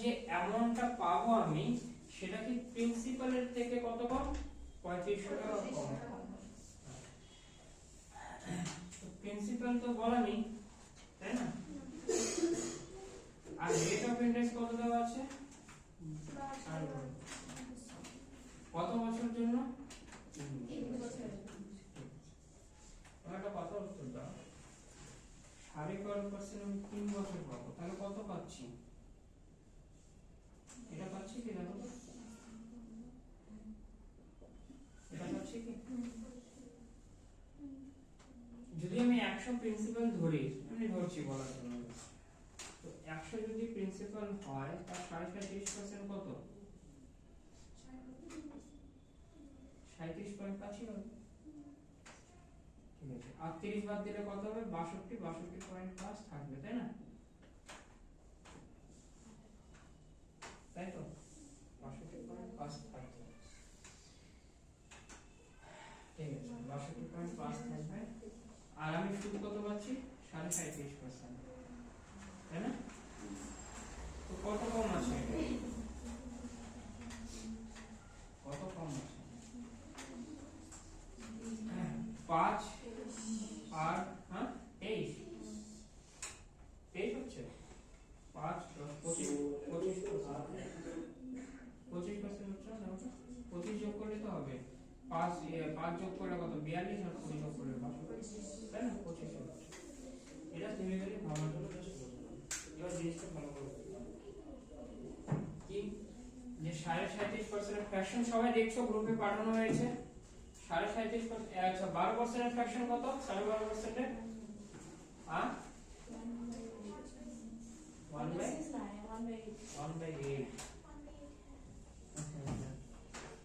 যে অ্যামাউন্টটা পাবো আমি সেটা কি প্রিন্সিপালের থেকে কত কম? পঁয়ত্রিশশো টাকা কম। প্রিন্সিপাল তো বলা নেই তাই না? আর রেট অফ ইন্টারেস্ট কত দেওয়া আছে? কত বছর জন্য? একটা কথা উত্তর দাও। সাড়ে বারো পার্সেন্ট আমি তিন বছর পাবো তাহলে কত পাচ্ছি এটা পাচ্ছি কি দেখো তো? এটা পাচ্ছি কি যদি আমি একশো প্রিন্সিপাল ধরি আমি ধরছি বলার জন্য। তো একশো যদি প্রিন্সিপাল হয়, তার সাড়ে সাঁত্রিশ পার্সেন্ট কত? সাঁত্রিশ পয়েন্ট পাঁচই হবে। ঠিক আছে। আর তিরিশ বাদ দিলে কত হবে? বাষট্টি বাষট্টি পয়েন্ট পাঁচ থাকবে, তাই না তাই তো বাষট্টি পয়েন্ট পাঁচ থাকবে ঠিক আছে বাষট্টি পয়েন্ট পাঁচ থাকবে আর আমি সুদ কত পাচ্ছি? সাড়ে সাঁত্রিশ পার্সেন্ট তাই না? তো কত কম আছে? কত কম আছে? হ্যাঁ, পাঁচ আর হ্যাঁ হচ্ছে? পাঁচ দশ পঁচিশ পঁচিশ পঁচিশ পার্সেন্ট হচ্ছে পঁচিশ যোগ করলে তো হবে। পাঁচ পাঁচ যোগ করলে কত? বিয়াল্লিশ আর কুড়ি যোগ করলে বাষট্টি তাই না পঁচিশ হচ্ছে এটা সিমিলারলি ভাবার জন্য জাস্ট বলছিলাম এবার জিনিসটা ভালো করে। কি? যে সাড়ে সাঁত্রিশ পার্সেন্ট ফ্র্যাকশন সবাই দেখছ গ্রুপে পাঠানো হয়েছে। সাড়ে সাঁত্রিশ আচ্ছা বারো পার্সেন্টের ফ্র্যাকশন কত? সাড়ে বারো পার্সেন্টের হ্যাঁ one by one by eight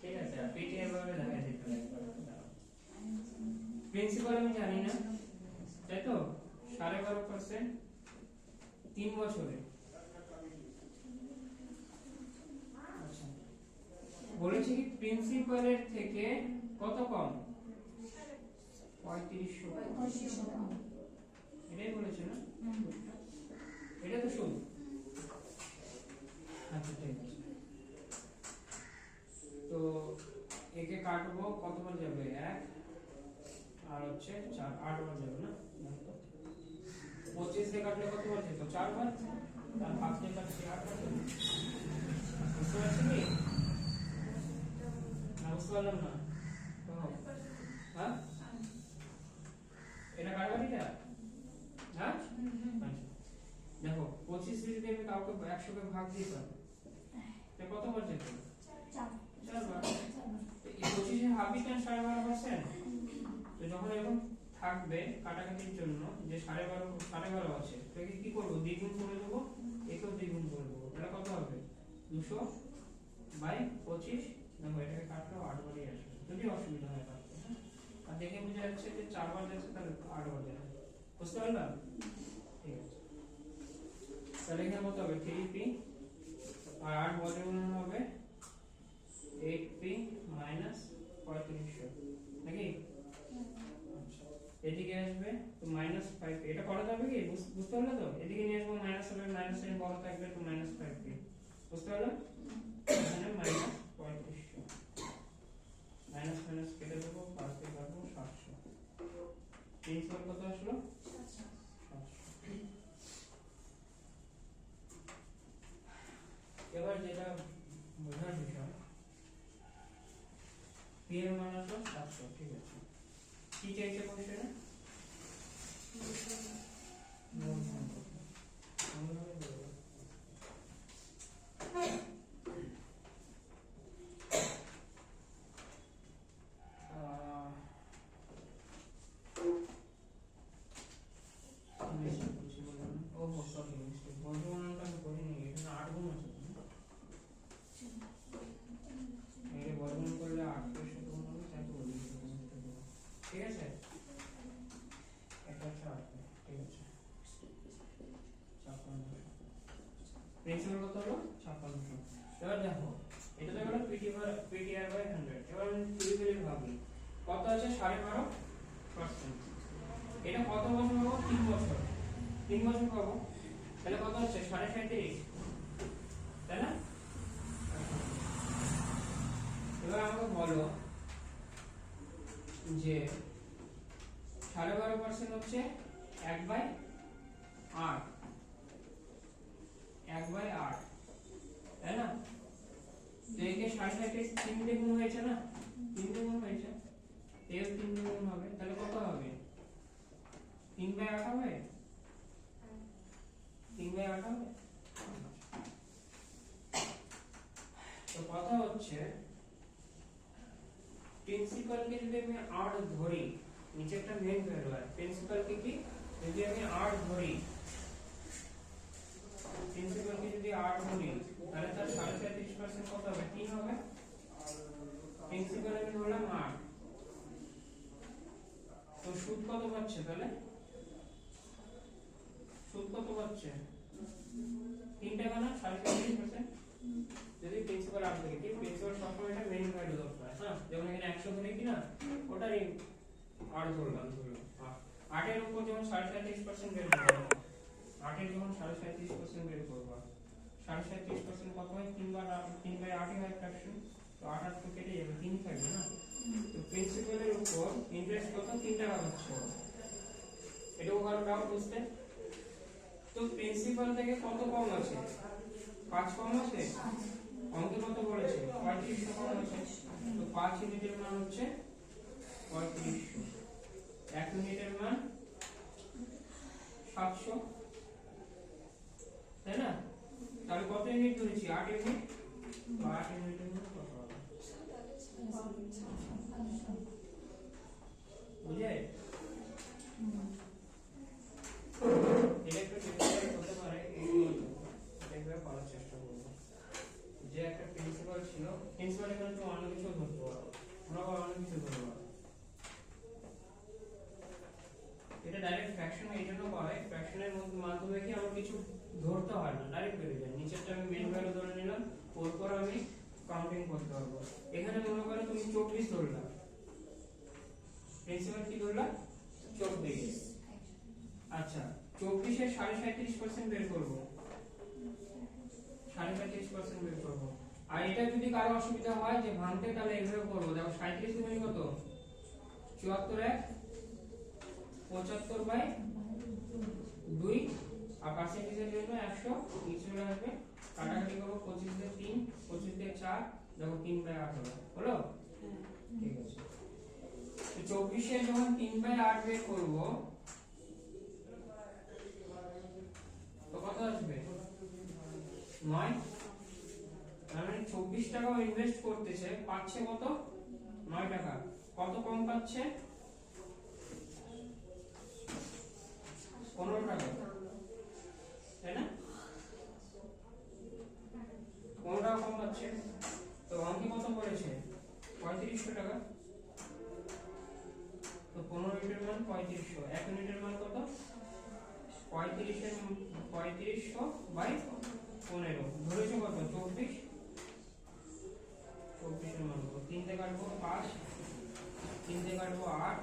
ঠিক আছে ভাবে দেখা যেতে প্রিন্সিপাল আমি জানি না। পার্সেন্ট তিন বছরে। আচ্ছা। বলেছি কি প্রিন্সিপালের থেকে কত কম? পঁয়ত্রিশশো। এটাই বলেছে না? এটা তো শুন আচ্ছা ঠিক আছে তো একে কাটবো কতবার যাবে এক আর হচ্ছে চার আটবার যাবে না দেখো তো। পঁচিশ দিয়ে কাটলে কতবার যেত চারবার আর হাফ দিয়ে কাটলে আটবার যাবে বুঝতে পারছি কি না। পারলাম না হ্যাঁ? এটা কাটাকাটিটা হ্যাঁ? আচ্ছা। দেখো, পঁচিশ দিয়ে যদি আমি কাউকে একশোকে ভাগ দিতাম তো কতবার যেত চারবার তো এই পঁচিশে হাফই কেন? সাড়ে বারো পার্সেন্ট তো যখন এরকম থাকবে কাটাকাটির জন্য যে সাড়ে বারো সাড়ে বারো আছে, তো একে কি করব? দ্বিগুণ করে দেবো? একেও দ্বিগুণ করে দেবো। তাহলে কত হবে? দুশো বাই পঁচিশ দেখো এটাকে কাটলেও আটবারই আসবে যদি অসুবিধা হয় কাটতে হ্যাঁ? আর দেখে বোঝা যাচ্ছে যে চারবার যাচ্ছে, তাহলে আটবার যাবে বুঝতে পারলাম? ঠিক আছে। তাহলে এখানে কত হবে থ্রি পি আর আট বছর হবে এইট পি মাইনাস পঁয়ত্রিশশো। নাকি? আচ্ছা। এদিকে আসবে তো মাইনাস ফাইভ এটা করা যাবে কি? বুঝ- বুঝতে পারলে তো? এদিকে নিয়ে আসব মাইনাস হবে মাইনাস সাইন বড় থাকবে তো মাইনাস ফাইভ পি বুঝতে পারলাম? মাইনাস পঁয়ত্রিশশো মাইনাস মাইনাস কেটে দেবো পাঁচতে পারব সাতশো প্রিন্সিপাল কত আসলো সাতশো এবার যেটা বোঝার বিষয় পি এর মান আসলো সাতশো ঠিক আছে কি চাইছে কোশ্চেনে মূলধন কত? মূলধনের বলব। আহ, mistake করছি বললাম না? ও সরি মিস্টেক বর্ধমানটা আমি করিনি এখানে আট গুণ আছে তো, না? এর বর্ধমান করলে আটশো শতগুণ হবে তাই তো বলি ঠিক আছে একটা হচ্ছে আট ঠিক আছে ছাপ্পান্নশো প্রিন্সিপাল কত হলো ছাপ্পান্নশো এবার দেখো এটা তো হলো পিটিআর পিটিআর বাই হান্ড্রেড এবার আমি ফিজিক্যালি ভাবি কত আছে সাড়ে বারো পার্সেন্ট এটা কত বছর তিন বছর। তিন বছর পাবো তাহলে কত হচ্ছে? সাড়ে সাঁত্রিশ তাই না? এবার আমাকে বলো যে সাড়ে বারো পার্সেন্ট হচ্ছে এক বাই আট। এক বাই আট। তাই না? তো সাড়ে ষাটে তিনটে গুণ হয়েছে না? তিনটে গুণ হয়েছে। এর কত হবে। তিন বাই আট হবে? তিন বাই আট হবে? তো কথা হচ্ছে প্রিন্সিপালকে যদি আমি আট ধরি নিচে একটা মেন ভ্যালু আছে প্রিন্সিপালকে কি যদি আমি আট ধরি প্রিন্সিপালকে যদি আট ধরি তাহলে তার সাড়ে সাঁত্রিশ পার্সেন্ট কত হবে? তিন হবে। প্রিন্সিপাল আমি ধরলাম আট। তো সুদ কত পাচ্ছে তাহলে? কত পাচ্ছে তিন টাকা না সাড়ে সাঁত্রিশ পার্সেন্ট যদি প্রিন্সিপাল আট থেকে কি প্রিন্সিপাল সবসময় একটা মেইন ভ্যালু দরকার হ্যাঁ? যেমন এখানে একশো ধরে কি না ওটারই আট ধরলাম ধরলাম আটের উপর যখন সাড়ে সাঁত্রিশ পার্সেন্ট বের করব, আটের যখন সাড়ে সাঁত্রিশ পার্সেন্ট বের করব, সাড়ে সাঁত্রিশ পার্সেন্ট কত হয় তিন বার তিন বাই আটই হয় ফ্র্যাকশন তো আট তো কেটে যাবে তিন থাকবে, না? তো প্রিন্সিপালের উপর ইন্টারেস্ট কত? তিন টাকা হচ্ছে। এটাও কারও ডাউট বুঝতে? তো প্রিন্সিপাল থেকে কত কম আছে? পাঁচ কম আছে? অঙ্কে কত বলেছে পঁয়ত্রিশশো কম আছে। তো পাঁচ ইউনিটের মান হচ্ছে পঁয়ত্রিশশো এক ইউনিটের মান সাতশো। তাই না? তাহলে কত ইউনিট ধরেছি? আট ইউনিট? আট ইউনিটের মান কত হবে বুঝে এটা একটু difficult হতে পারে এইগুলো দেখবে করার চেষ্টা করব যে একটা প্রিন্সিপাল ছিল প্রিন্সিপাল এখানে তুমি অন্য কিছু ধরতে পারো আমরা আবার অন্য কিছু ধরতে পারো এটা ডাইরেক্ট ফ্র্যাকশন এই জন্য করে ফ্র্যাকশনের মাধ্যমে কি আমার কিছু ধরতে হয় না ডাইরেক্ট বেরিয়ে যায় নিচেরটা আমি মেন ভ্যালু ধরে নিলাম ওর পর আমি কাউন্টিং করতে পারব এখানে মনে করো তুমি চব্বিশ ধরলা প্রিন্সিপাল কি ধরলা? চব্বিশ। আচ্ছা চব্বিশের সাড়ে সাঁত্রিশ পার্সেন্ট বের করব। সাড়ে সাঁত্রিশ পার্সেন্ট বের করব। আর এটা যদি কারও অসুবিধা হয় যে ভাঙতে তাহলে এইভাবে করব। দেখো সাঁত্রিশ তুমি কত? চুয়াত্তর এক পঁচাত্তর বাই দুই। আর পার্সেন্টেজের জন্য একশো নিচে চলে আসবে। কাটাকাটি করব পঁচিশ দিয়ে তিন পঁচিশ দিয়ে চার দেখো তিন বাই আট হলো? হলো ঠিক আছে। চব্বিশে যখন তিন বাই আট বের করব। তো কত আসবে? নয়? মানে চব্বিশ টাকা ইনভেস্ট করতেছে। পাচ্ছে কত? নয় টাকা। কত কম পাচ্ছে? পনেরো টাকা। তাই না? পনেরো টাকা কম পাচ্ছে। তো অঙ্কে কত পড়েছে? পঁয়ত্রিশশো টাকা। তো পনেরো ইউনিটের মান পঁয়ত্রিশশো। এক ইউনিটের মান কত? পঁয়ত্রিশের পঁয়ত্রিশশো বাই পনেরো। ধরেছো কত? চব্বিশ? চব্বিশের মান কত? তিনটে কাটবো পাঁচ। তিনটে কাটবো আট।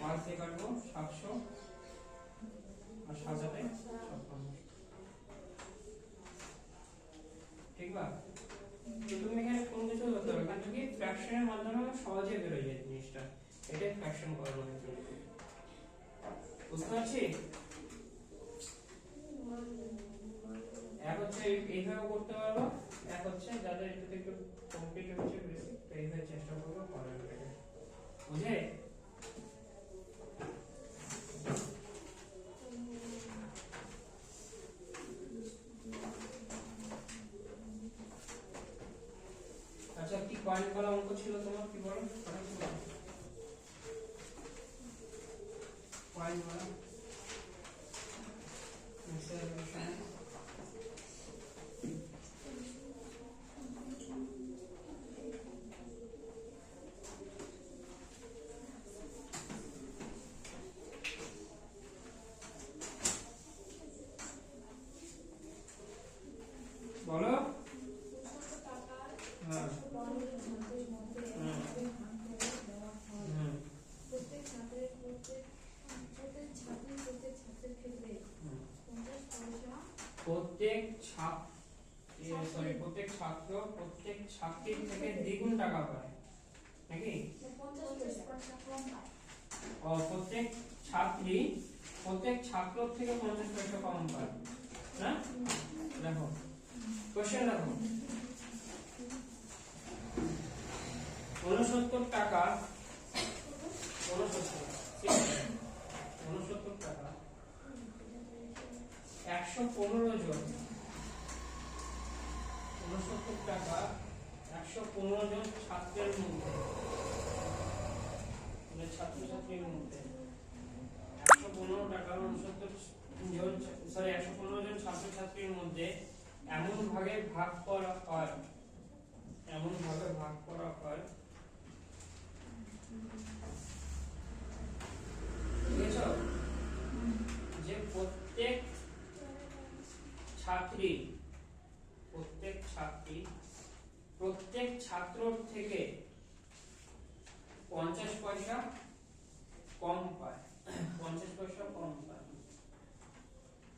পাঁচ কাটবো সাতশো। আর সাজাতে ছাপ্পান্ন। ঠিক বা? তুমি এখানে কোনো কিছু ধরতে হবে কারণ কি ফ্র্যাকশনের মাধ্যমে সহজে বেরোয় যায় জিনিসটা। এটাই ফ্র্যাকশন করানো হয়েছে বুঝতে পারছি? এক হচ্ছে এই- এইভাবে করতে পারব, এক হচ্ছে যাদের এটাতে একটু কমপ্লিট হচ্ছে বেশি, তো এইভাবে চেষ্টা করব করার বুঝে আচ্ছা কি পয়েন্ট বলা অঙ্ক ছিল তোমার? কি বলো পয়েন্ট বলা Acceleration. বলো হ্যাঁ হুম প্রত্যেক ছাত্রের প্রত্যেক প্রত্যেক ছাত্রী প্রত্যেক ছাত্রের ক্ষেত্রে হুম পঞ্চাশ পয়সা প্রত্যেক ছাত্র সরি প্রত্যেক ছাত্র প্রত্যেক ছাত্রীর থেকে দ্বিগুণ টাকা পায়। নাকি? ও, প্রত্যেক ছাত্রী প্রত্যেক ছাত্র থেকে পঞ্চাশ পয়সা কম পায়। না দেখো। কোশ্চেন দেখো। উনসত্তর টাকা উনসত্তর উনসত্তর টাকা, একশো পনেরো জন উনসত্তর টাকা, একশো পনেরো জন ছাত্রের মধ্যে মানে ছাত্রছাত্রীর মধ্যে, একশো পনেরো টাকা উনসত্তর জন সরি একশো পনেরো জন ছাত্রছাত্রীর মধ্যে এমন ভাগে ভাগ করা হয়, এমন ভাবে ভাগ করা হয়